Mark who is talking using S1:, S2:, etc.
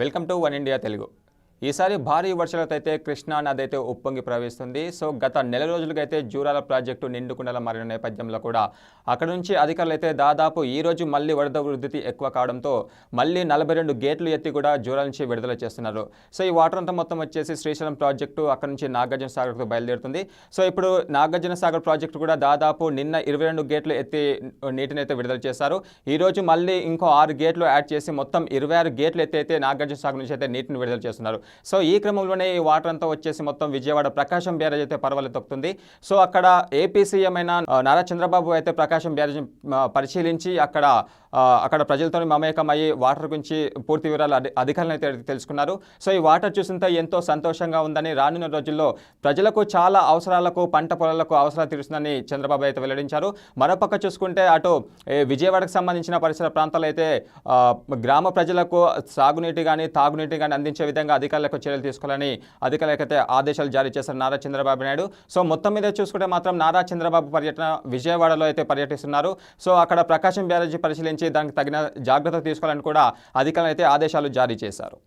S1: Welcome to one India Telugu. ఈసారి భారీ వర్షాలతో అయితే కృష్ణా నది అయితే ఉప్పొంగి ప్రవేశిస్తుంది సో గత నెల రోజులుగా అయితే జూరాల ప్రాజెక్టు నిండుకుండల మారిన నేపథ్యంలో కూడా అక్కడ నుంచి అధికారులు అయితే దాదాపు ఈ రోజు మళ్ళీ వరద వృద్ధి ఎక్కువ కావడంతో మళ్ళీ నలభై రెండు గేట్లు ఎత్తి కూడా జూరాల నుంచి విడుదల చేస్తున్నారు. సో ఈ వాటర్ అంతా మొత్తం వచ్చేసి శ్రీశైలం ప్రాజెక్టు అక్కడ నుంచి నాగార్జున సాగర్కు బయలుదేరుతుంది. సో ఇప్పుడు నాగార్జున సాగర్ ప్రాజెక్టు కూడా దాదాపు నిన్న ఇరవై రెండు గేట్లు ఎత్తి నీటిని అయితే విడుదల చేశారు. ఈరోజు మళ్ళీ ఇంకో ఆరు గేట్లు యాడ్ చేసి మొత్తం ఇరవై ఆరు గేట్లు ఎత్తి అయితే నాగార్జున సాగర్ నుంచి అయితే నీటిని విడుదల చేస్తున్నారు. సో ఈ క్రమంలోనే ఈ వాటర్ అంతా వచ్చేసి మొత్తం విజయవాడ ప్రకాశం బ్యారేజ్ అయితే పర్వాలేదు తొక్కుతుంది. సో అక్కడ ఏపీ సీఎం అయిన నారా చంద్రబాబు అయితే ప్రకాశం బ్యారేజ్ పరిశీలించి అక్కడ అక్కడ ప్రజలతో మమేకం అయ్యి వాటర్ గురించి పూర్తి వివరాలు అధి- అధికారులు అయితే తెలుసుకున్నారు. సో ఈ వాటర్ చూసినంత ఎంతో సంతోషంగా ఉందని రానున్న రోజుల్లో ప్రజలకు చాలా అవసరాలకు పంట పొలాలకు అవసరాలు తీరుస్తుందని చంద్రబాబు అయితే వెల్లడించారు. మరోపక్క చూసుకుంటే అటు విజయవాడకు సంబంధించిన పరిసర ప్రాంతాలు అయితే గ్రామ ప్రజలకు సాగునీటి కానీ తాగునీటి కానీ అందించే విధంగా అధికారులకు చర్యలు తీసుకోవాలని అధికారులకు అయితే ఆదేశాలు జారీ చేశారు నారా చంద్రబాబు నాయుడు. సో మొత్తం మీద చూసుకుంటే మాత్రం నారా చంద్రబాబు పర్యటన విజయవాడలో అయితే పర్యటిస్తున్నారు. సో అక్కడ ప్రకాశం బ్యారేజీ పరిశీలించి దానికి తగిన జాగ్రత్త తీసుకోవాలని కూడా అధికారులు అయితే ఆదేశాలు జారీ చేశారు.